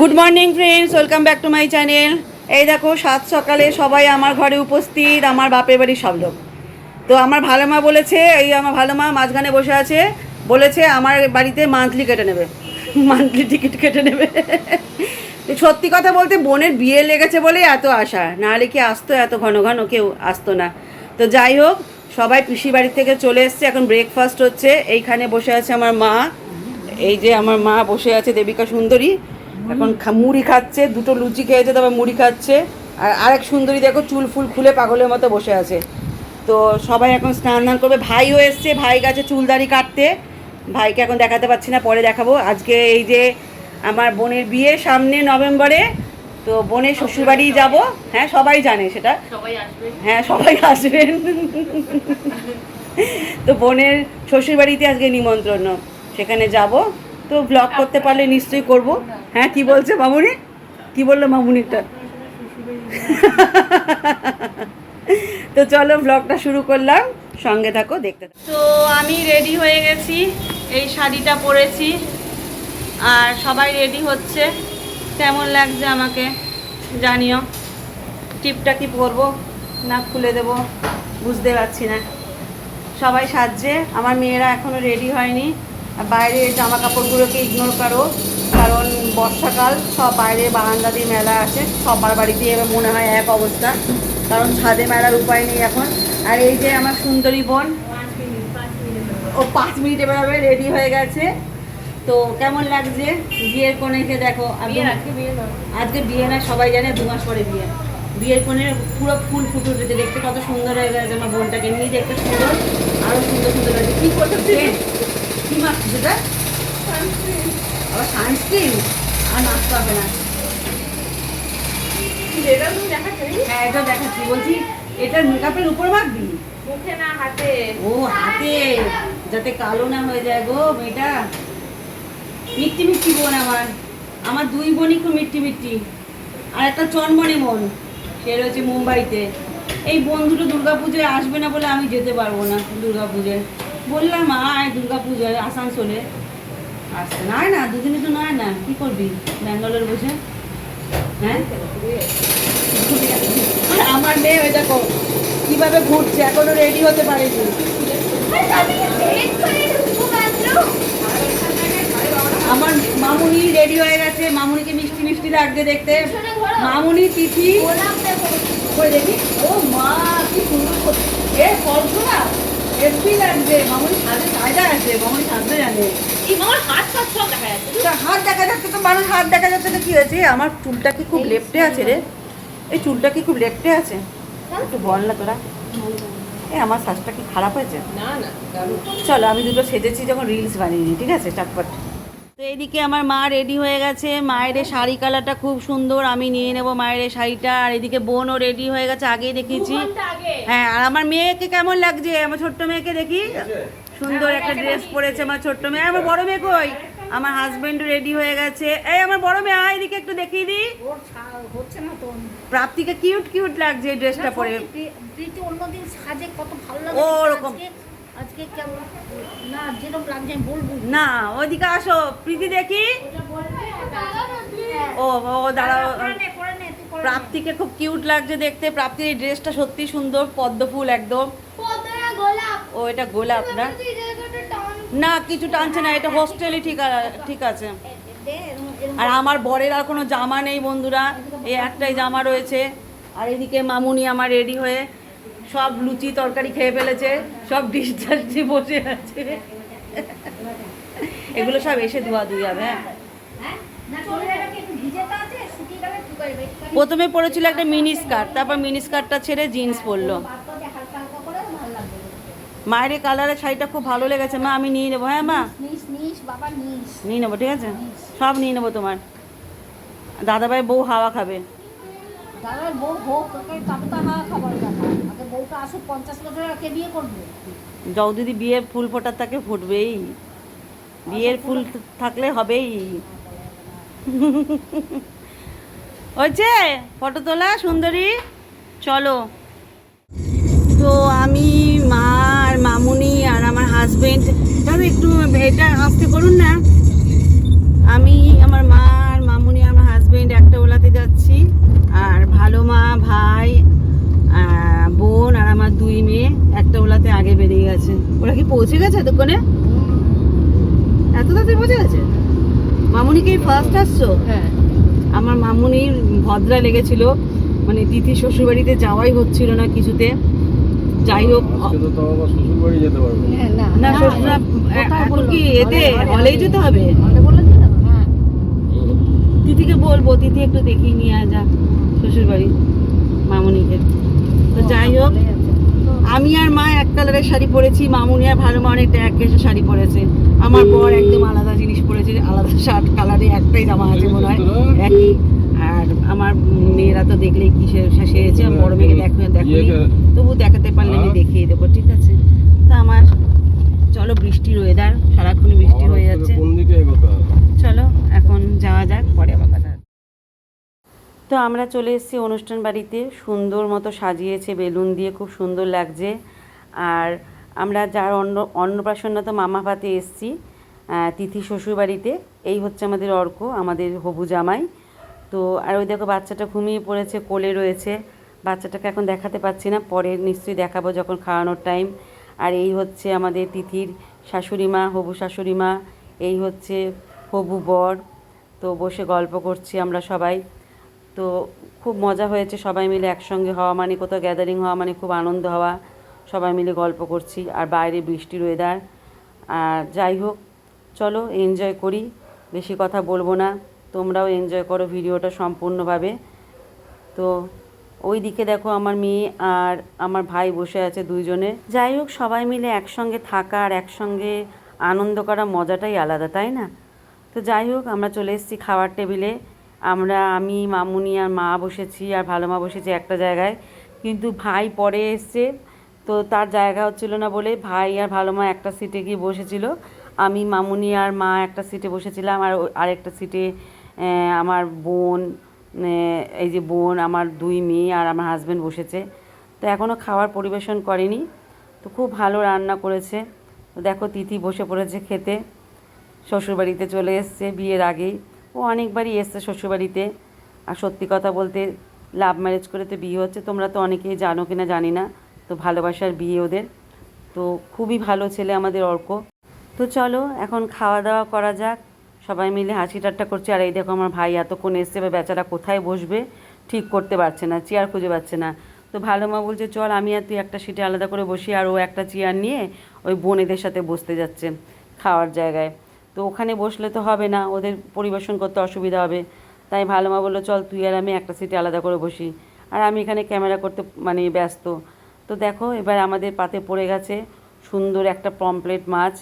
Good morning friends welcome back to my channel এই দেখো, সাত সকালে সবাই আমার ঘরে উপস্থিত, আমার বাপের বাড়ির সব লোক। তো আমার ভালো মা বলেছে, এই আমার ভালো মা মাঝখানে বসে আছে, বলেছে আমার বাড়িতে মান্থলি কেটে নেবে। মান্থলি টিকিট কেটে নেবে। সত্যি কথা বলতে বোনের বিয়ে লেগেছে বলে এত আশা। নাহলে কি আসতো এত ঘন ঘন? কেউ আসতো না। তো যাই হোক, সবাই পিসি বাড়ি থেকে চলে এসছে। এখন ব্রেকফাস্ট হচ্ছে। এইখানে বসে আছে আমার মা। এই যে আমার মা বসে আছে, দেবিকা সুন্দরী। এখন মুড়ি খাচ্ছে দুটো লুচি খেয়েছে তবে মুড়ি খাচ্ছে। আর আরেক সুন্দরী দেখো চুল ফুল খুলে পাগলের মতো বসে আছে। তো সবাই এখন স্নান দান করবে। ভাইও এসছে ভাই গেছে চুলদারি কাটতে। ভাইকে এখন দেখাতে পাচ্ছি না পরে দেখাবো। আজকে এই যে আমার বোনের বিয়ে সামনে নভেম্বরে তো বোনের শ্বশুরবাড়ি যাব। হ্যাঁ সবাই জানে সেটা। হ্যাঁ সবাই আসবেন। তো বোনের শ্বশুরবাড়িতে আজকে নিমন্ত্রণ। সেখানে যাব। তো ব্লগ করতে পারলে নিশ্চয়ই করব। হ্যাঁ কি বলছে মামুনি? কি বলল মামুনিটা? তো চলো ব্লগটা শুরু করলাম। সঙ্গে থাকো, দেখতে তো আমি রেডি হয়ে গেছি, এই শাড়িটা পরেছি। আর সবাই রেডি হচ্ছে। কেমন লাগছে আমাকে জানিও। টিপটা কি পরবো? না খুলে দেব। বুঝতে পারছি না। সবাই সাজছে। আমার মেয়েরা এখনও রেডি হয়নি। আর বাইরে জামা কাপড়গুলোকে ইগনোর করো কারণ বর্ষাকাল সব বাইরে বারান্দা দিয়ে মেলা আছে সবার বাড়িতেই এবার মনে হয় এক অবস্থা কারণ ছাদে মেলার উপায় নেই এখন। আর এই যে আমার সুন্দরী বোন ও পাঁচ মিনিটে বেরোবে রেডি হয়ে গেছে। তো কেমন লাগছে? বিয়ের কোণেকে দেখো আজকে বিয়ে আজকে বিয়ে না সবাই জানে দু মাস পরে বিয়ে। বিয়ের কোণে পুরো ফুল ফুটে উঠেছে দেখতে কত সুন্দর হয়ে গেছে আমার বোনটাকে। নিয়ে দেখতে সুন্দর আরও সুন্দর সুন্দর হয়েছে। কি করছে কি সেটা আবার সানস্ক্রিন আর না। হ্যাঁ এটা দেখাচ্ছি। বলছি এটা মেকআপের উপর মাখবি? মুখে না হাতে। ও হাতে। যাতে কালো না হয়ে যায় গো মেয়েটা। মিট্টি মিট্টি বোন আমার। আমার দুই বোনই খুব মিট্টি মিট্টি আর একটা চনমনে মন। সে রয়েছে মুম্বাইতে। এই বন্ধুটা দুটো দুর্গা পুজোয় আসবে না বলে আমি যেতে পারব না দুর্গা পুজোয় বললাম আয় দুর্গা পুজোয় আসানসোলে। আসছে না না দুদিনে তো নয় না কি করবি? ব্যাঙ্গালোর বসে। হ্যাঁ? আর আমার মেয়ে ওই দেখো কীভাবে ঘুরছে এখনও রেডি হতে পারেনি। আমার মামুনি রেডি হয়ে গেছে মামুনিকে মিষ্টি মিষ্টি লাগবে দেখতে। মামুনি তিথি। কই দেখি। ও মা কি সুন্দর করছে। এ লাগছে মামুনি সাজে আছে মামুনি সাজতে জানে। এই মামার হাত ফাত সব দেখা যাচ্ছে। তা হাত দেখা যাচ্ছে তো মানুষ হাত দেখা যাচ্ছে তো কি হয়েছে? আমার চুলটা কি খুব লেফটে আছে রে? এই চুলটা কি খুব লেফটে আছে? একটু বল না তোরা। এ আমার শ্বাসটা কি খারাপ হয়েছে? না না চলো আমি দুটো সেজেছি যখন রিলস বানিয়ে নি ঠিক আছে? চটপট। তো এদিকে আমার মা রেডি হয়ে গেছে। মায়ের শাড়ি কালারটা খুব সুন্দর আমি নিয়ে নেব মায়ের শাড়িটা। আর এদিকে বোনও রেডি হয়ে গেছে আগেই দেখেছি হ্যাঁ আর আমার মেয়েকে কেমন লাগছে? আমার ছোট্ট মেয়েকে দেখি। সুন্দর একটা ড্রেস পরেছে আমার ছোট্ট মেয়ে। আমার বড় মেয়ে কই? আমার হাজবেন্ড রেডি হয়ে গেছে। এই আমার বড় মেয়ে আয় এদিকে একটু দেখিয়ে দিই। হচ্ছে না তো। প্রাপ্তিকে কিউট কিউট লাগছে এই ড্রেসটা পরে। প্রীতি- প্রীতি অন্যদিন সাজে কত ভালো লাগে ও, ওরকম। আজকে- কেমন? না যেরকম লাগছে আমি বলব। না ওইদিকে আসো। প্রীতি দেখি। ও ও দাঁড়াও। প্রাপ্তিকে খুব কিউট লাগছে দেখতে। প্রাপ্তির এই ড্রেসটা সত্যি সুন্দর পদ্ম ফুল একদম। ও এটা গোলাপ না? না কিছু টানছে না এটা হোস্টেলই ঠিক ঠিক আছে। আর আমার বরের আর কোনো জামা নেই বন্ধুরা। এই একটাই জামা রয়েছে। আর এদিকে মামুনি আমার রেডি হয়ে সব লুচি তরকারি খেয়ে ফেলেছে, সব দিয়ে বসে আছে এগুলো সব এসে ধোয়া ধুই হ্যাঁ হ্যাঁ? যাবে? একটুখানি প্রথমে পরেছিল একটা মিনি স্কার্ট, তারপর মিনি স্কার্টটা ছেড়ে জিন্স পরলো। মায়ের কালারের শাড়িটা খুব ভালো লেগেছে, মা আমি নিয়ে নেব হ্যাঁ মা। নিয়ে নেব, ঠিক আছে সব নিয়ে নেব তোমার দাদাভাই বউ হাওয়া খাবে বউ তবে তো হাওয়া খাবার যাও দিদি বিয়ের ফুল ফোটার তাকে ফুটবেই। বিয়ের ফুল থাকলে হবেই। হয়েছে? ফটো তোলা সুন্দরী? চলো। তো আমি মা আর মামুনি আর আমার হাজবেন্ড দাদা একটু ভেটা আসতে করুন না। আমি আমার মা আর মামুনি আমার হাজবেন্ড একটা ওলাতে যাচ্ছি। আর ভালো মা ভাই বোন গেছে। ওরা কি পৌঁছে গেছে দোকানে এত তাড়াতাড়ি পৌঁছে গেছে? মামুনিকে ফার্স্ট আসছো? হ্যাঁ। আমার মামুনির ভদ্রা লেগেছিল। মানে তিথি শ্বশুরবাড়িতে যাওয়াই হচ্ছিল না কিছুতে। যাই হোক শ্বশুর হ্যাঁ, না না এখন কি এতে? হলেই যেতে হবে? হ্যাঁ। তিথিকে বলব তিথি একটু দেখিয়ে নিয়ে যা শ্বশুর বাড়ি মামুনিকে। তো যাই হোক আমি আর মা এক কালারের শাড়ি পরেছি মামুনি আর ভালো মা অনেকটা এক কেসে শাড়ি পরেছে। আমার বর একদম আলাদা জিনিস পরেছে আলাদা শার্ট কালারে একটাই জামা আছে মনে হয় একই। আর আমার মেয়েরা তো দেখলেই সেরেছে আমার বড় মেয়েকে দেখো দেখো তবু দেখাতে পারলে আমি দেখিয়ে দেবো ঠিক আছে? তা আমার চলো বৃষ্টির ওয়েদার সারাক্ষণ বৃষ্টি হয়ে যাচ্ছে। চলো এখন যাওয়া যাক পরে আবার। তো আমরা চলে এসেছি অনুষ্ঠান বাড়িতে। সুন্দর মতো সাজিয়েছে, বেলুন দিয়ে খুব সুন্দর লাগছে। আর আমরা যার অন্ন, অন্নপ্রাশন তো মামা ভাতে এসেছি তিথি শ্বশুর বাড়িতে এই হচ্ছে আমাদের অর্ক, আমাদের হবু জামাই। তো, আর ওই দেখো বাচ্চাটা ঘুমিয়ে পড়েছে, কোলে রয়েছে। বাচ্চাটাকে এখন দেখাতে পাচ্ছি না, পরে নিশ্চয়ই দেখাবো যখন খাওয়ানোর টাইম আর এই হচ্ছে আমাদের তিথির শাশুড়ি মা, হবু শাশুড়ি মা। এই হচ্ছে হবু বর। তো বসে গল্প করছি আমরা সবাই। তো খুব মজা হয়েছে, সবাই মিলে একসঙ্গে হওয়া মানে কোথাও গ্যাদারিং হওয়া মানে খুব আনন্দ হওয়া। সবাই মিলে গল্প করছি আর বাইরে বৃষ্টির ওয়েদার আর যাই হোক, চলো এনজয় করি, বেশি কথা বলব না। তোমরাও এনজয় করো ভিডিওটা সম্পূর্ণভাবে। তো ওই দিকে দেখো আমার মেয়ে আর আমার ভাই বসে আছে দুইজনে। যাই হোক, সবাই মিলে একসঙ্গে থাকা আর একসঙ্গে আনন্দ করা মজাটাই আলাদা, তাই না? তো যাই হোক, আমরা চলে এসেছি খাওয়ার টেবিলে। আমরা, আমি, মামুনি আর মা বসেছি আর ভালো মা বসেছি একটা জায়গায়। কিন্তু ভাই পরে এসছে, তো তার জায়গা হচ্ছিল না বলে ভাই আর ভালো মা একটা সিটে গিয়ে বসেছিল। আমি, মামুনি আর মা একটা সিটে বসেছিলাম আর আরেকটা সিটে আমার বোন এই যে বোন, আমার দুই মেয়ে আর আমার হাজব্যান্ড বসেছে। তো এখনও খাবার পরিবেশন করেনি। তো খুব ভালো রান্না করেছে। দেখো তিথি বসে পড়েছে খেতে। শ্বশুরবাড়িতে চলে এসছে বিয়ের আগেই। ও অনেকবারই এসছে শ্বশুরবাড়িতে। আর সত্যি কথা বলতে লাভ ম্যারেজ করে তো বিয়ে হচ্ছে, তোমরা তো অনেকেই জানো কিনা জানি না, তো ভালোবাসার বিয়ে ওদের। তো খুবই ভালো ছেলে আমাদের অর্ক। তো চলো, এখন খাওয়া দাওয়া করা যাক। সবাই মিলে হাসি ঠাট্টা করছে। আর এই দেখো আমার ভাই এতক্ষণ এসছে বা বেচারা কোথায় বসবে? ঠিক করতে পারছে না চেয়ার খুঁজে পাচ্ছে না। তো ভালো মা বলছে, চল, আমি আর তুই একটা সিটে আলাদা করে বসি, আর ও একটা চেয়ার নিয়ে ওই বোনেদের সাথে বসতে যাচ্ছে খাওয়ার জায়গায়। তো ওখানে বসলে তো হবে না, ওদের পরিবেশন করতে অসুবিধা হবে। তাই ভালো মা বলল, চল তুই আর আমি একটা সিটে আলাদা করে বসি। আর আমি এখানে ক্যামেরা করতে মানে ব্যস্ত। তো দেখো, এবার আমাদের পাতে পড়ে গেছে সুন্দর একটা পমপ্লেট মাছ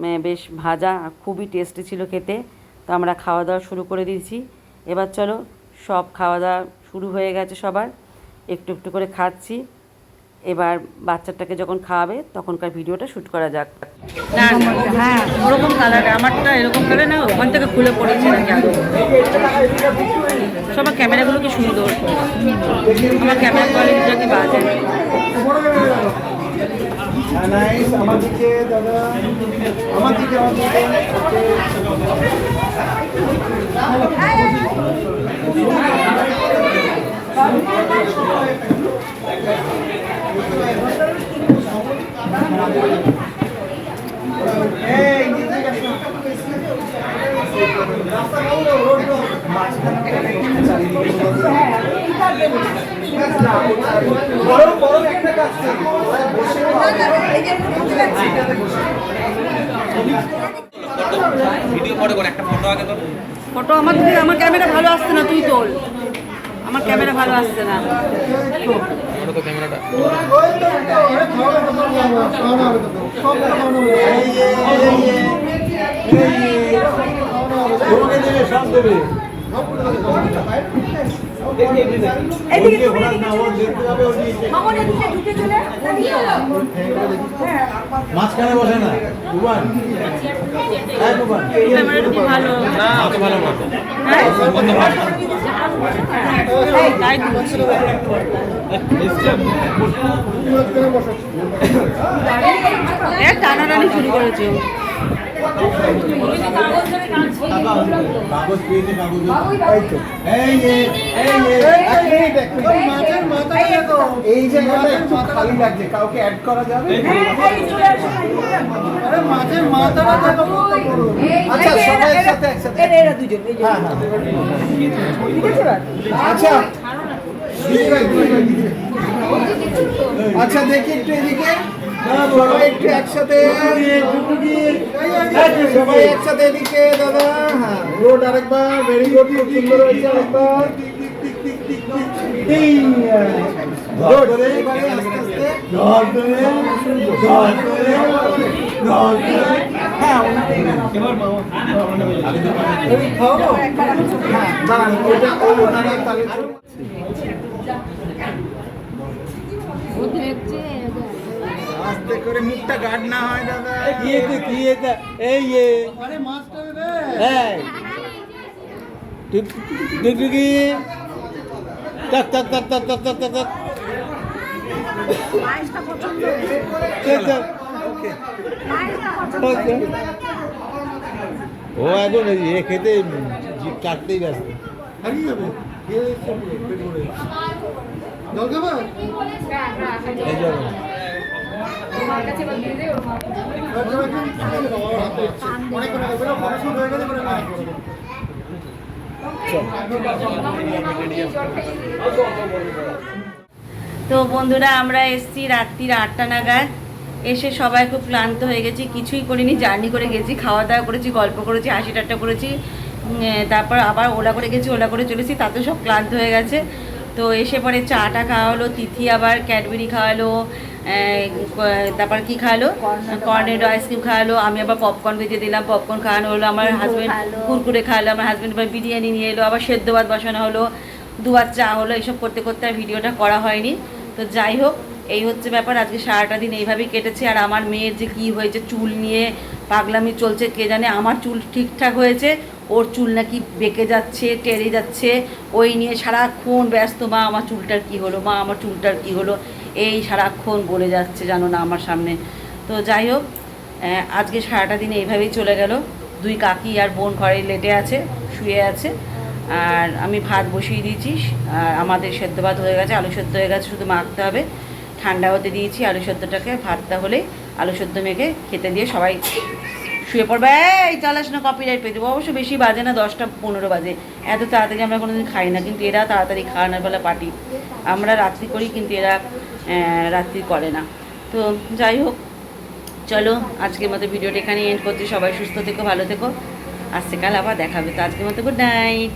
মানে বেশ ভাজা খুবই টেস্টি ছিল খেতে। তো আমরা খাওয়া দাওয়া শুরু করে দিয়েছি। এবার চলো, সব খাওয়া দাওয়া শুরু হয়ে গেছে সবার। একটু একটু করে খাচ্ছি। এবার বাচ্চাটাকে যখন খাওয়াবে, তখনকার ভিডিওটা শ্যুট করা যাক। না হ্যাঁ ওরকম কালার আমারটা এরকম কালার না, ওখান থেকে খুলে পড়েছে নাকি সবার ক্যামেরাগুলো কি সুন্দর? আমার ক্যামেরা কোয়ালিটিটাকে বাজে। নাইস আমার ফটো আমার আমার ক্যামেরা ভালো আসছে না তুই তোল। আমার ক্যামেরা ভালো আসছে না। তো ক্যামেরাটা মাঝখানে বসে না। দুবান হ্যাঁ ক্যামেরাটা খুব ভালো? না অত ভালো। টানাটানি শুরু করেছে এই যে খালি লাগছে কাউকে অ্যাড করা যাবে? আচ্ছা ঠিক হ্যাঁ, হ্যাঁ ঠিক আছে আচ্ছা।, আচ্ছা। দেখি একটু এদিকে। সবাই একটু একসাথে। সবাই একসাথে এদিকে দাদা। হ্যাঁ রোড আরেকবার ভেরি গুড খুব সুন্দর হয়েছে আরেকবার। রোড আস্তে আস্তে। হ্যাঁ আস্তে করে মুখটা গার্ড না হয় দাদা কি কি এই মাছটা হ্যাঁ টুকটুকি টাক টাক টাক টাক টাক টাক টাক ও এখন এ খেতে কাটতেই ব্যস্ত। তো বন্ধুরা আমরা এসছি রাত্রির আটটা নাগাদ। এসে সবাই খুব ক্লান্ত হয়ে গেছি কিছুই করিনি জার্নি করে গেছি খাওয়া দাওয়া করেছি গল্প করেছি হাসি ঠাট্টা করেছি তারপর আবার ওলা করে গেছি ওলা করে চলেছি তাতে সব ক্লান্ত হয়ে গেছে। তো এসে পরে চাটা খাওয়া হলো তিথি আবার ক্যাডবেরি খাওয়ালো তারপর কি খাওয়ালো? কর্নেটো আইসক্রিম খাওয়ালো আমি আবার পপকর্ন ভেজে দিলাম পপকর্ন খাওয়ানো হলো আমার হাজব্যান্ড কুরকুরে খাওয়ালো আমার হাজব্যান্ড আবার বিরিয়ানি নিয়ে এলো আবার সেদ্ধ ভাত বসানো হলো দুবার চা হলো এইসব করতে করতে আর ভিডিওটা করা হয়নি। তো যাই হোক এই হচ্ছে ব্যাপার, আজকে সারাটা দিন এইভাবেই কেটেছে। আর আমার মেয়ের যে কি হয়েছে, চুল নিয়ে পাগলামি চলছে, কে জানে, আমার চুল ঠিকঠাক হয়েছে, ওর চুল নাকি বেঁকে যাচ্ছে, টেরে যাচ্ছে। ওই নিয়ে সারাক্ষণ ব্যস্ত, মা, আমার চুলটার কি হলো? মা, আমার চুলটার কি হলো? এই সারাক্ষণ বলে যাচ্ছে জানো না আমার সামনে। তো যাই হোক আজকে সারাটা দিন এইভাবেই চলে গেল। দুই কাকি আর বোন ঘরে লেটে আছে, শুয়ে আছে। আর আমি ভাত বসিয়ে দিয়েছি, আর আমাদের সেদ্ধ ভাত হয়ে গেছে, আলু সেদ্ধ হয়ে গেছে, শুধু মাখতে হবে। ঠান্ডা হতে দিয়েছি, আলু সেদ্ধটাকে ভাতটা হলে আলু সেদ্ধ মেখে খেতে দিয়ে সবাই শুয়ে পড়বে। এই চালাস না কপিরাইট পেয়ে দেবো। অবশ্য বেশি বাজে না, দশটা পনেরো বাজে। এত তাড়াতাড়ি আমরা কোনোদিন খাই না, কিন্তু এরা তাড়াতাড়ি খাওয়ানোর বেলা পার্টি। আমরা রাত্রি করি, কিন্তু এরা রাত্রি করে না। তো যাই হোক, চলো আজকের মতো ভিডিওটা এখানে এন্ড করছি। সবাই সুস্থ থেকো, ভালো থেকো। আজকে কাল আবার দেখাবে তো আজকের মতো গুড নাইট